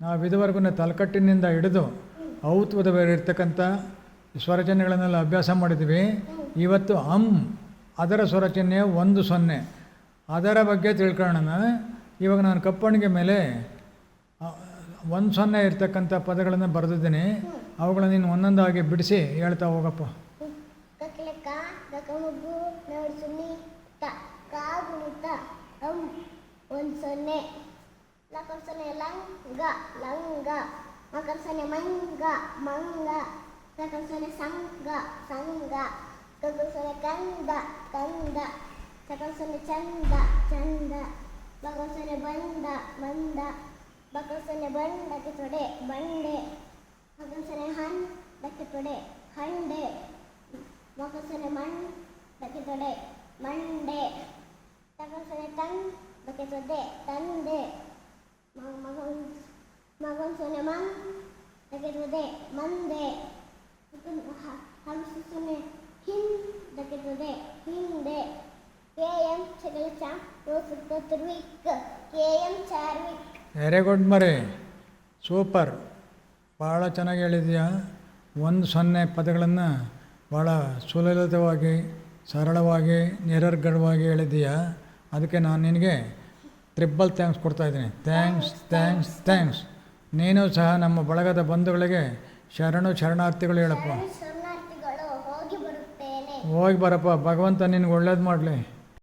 ನಾವು ಇದುವರೆಗೂ ತಲಕಟ್ಟಿನಿಂದ ಹಿಡಿದು ಬೇರೆ ಇರ್ತಕ್ಕಂಥ ಸ್ವರಚನೆಗಳನ್ನೆಲ್ಲ ಅಭ್ಯಾಸ ಮಾಡಿದ್ವಿ. ಇವತ್ತು ಅಂ ಅದರ ಸ್ವರಚನೆ ಒಂದು ಸೊನ್ನೆ. ಅದರ ಬಗ್ಗೆ ತಿಳ್ಕೊಳ್ಳೋಣ. ಇವಾಗ ನಾನು ಕಪ್ಪಣಿಗೆ ಮೇಲೆ ಒಂದು ಸೊನ್ನೆ ಇರ್ತಕ್ಕಂಥ ಪದಗಳನ್ನು ಬರೆದಿದ್ದೀನಿ. ಅವುಗಳನ್ನು ನೀನು ಒಂದೊಂದಾಗಿ ಬಿಡಿಸಿ ಹೇಳ್ತಾ ಹೋಗಪ್ಪ. ಒಂದು ಸೊನ್ನೆ. Lakon sana langga, langga. Makan sana mangga, mangga. Lakon sana sangga, sangga. Lakon sana kanda ganda. Lakon sana canda, canda. Lakon sana banda, banda. Lakon sana banda kitode, bande. Lakon sana han, dakitode, hande. Lakon sana man, dakitode, mande. Lakon sana tan, tande. ಮಗನ್ ಸೊನ್ನೆ ಮನ್ ದಕ್ಕಿರ್ತದೆ ಮಂದೆ ಹಂಸನೆ ಸೊನ್ನೆ ದಕ್ಕೆ ದಕ್ಕಿರ್ತದೆ ಹಿಂದೆ K M ಚಗಳಚ ರೋಸುತ್ತ Turvik K M Charvik very good ಮರಿ super ಭಾಳ ಚೆನ್ನಾಗಿ ಹೇಳಿದ್ಯಾ? ಒಂದು ಸೊನ್ನೆ ಪದಗಳನ್ನು ಭಾಳ ಸುಲಲಿತವಾಗಿ ಸರಳವಾಗಿ ನಿರರ್ಗಡವಾಗಿ ಹೇಳಿದ್ಯಾ? ಅದಕ್ಕೆ ನಾನು ನಿನಗೆ ಟ್ರಿಬಲ್ ಥ್ಯಾಂಕ್ಸ್ ಕೊಡ್ತಾಯಿದ್ದೀನಿ ಥ್ಯಾಂಕ್ಸ್ ಥ್ಯಾಂಕ್ಸ್ ಥ್ಯಾಂಕ್ಸ್ ನೀನು ಸಹ ನಮ್ಮ ಬಳಗದ ಬಂಧುಗಳಿಗೆ ಶರಣು ಶರಣಾರ್ಥಿಗಳು ಹೇಳಪ್ಪ. ಹೋಗಿ ಬರಪ್ಪ ಭಗವಂತ ನಿನಗೆ ಒಳ್ಳೇದು ಮಾಡಲಿ.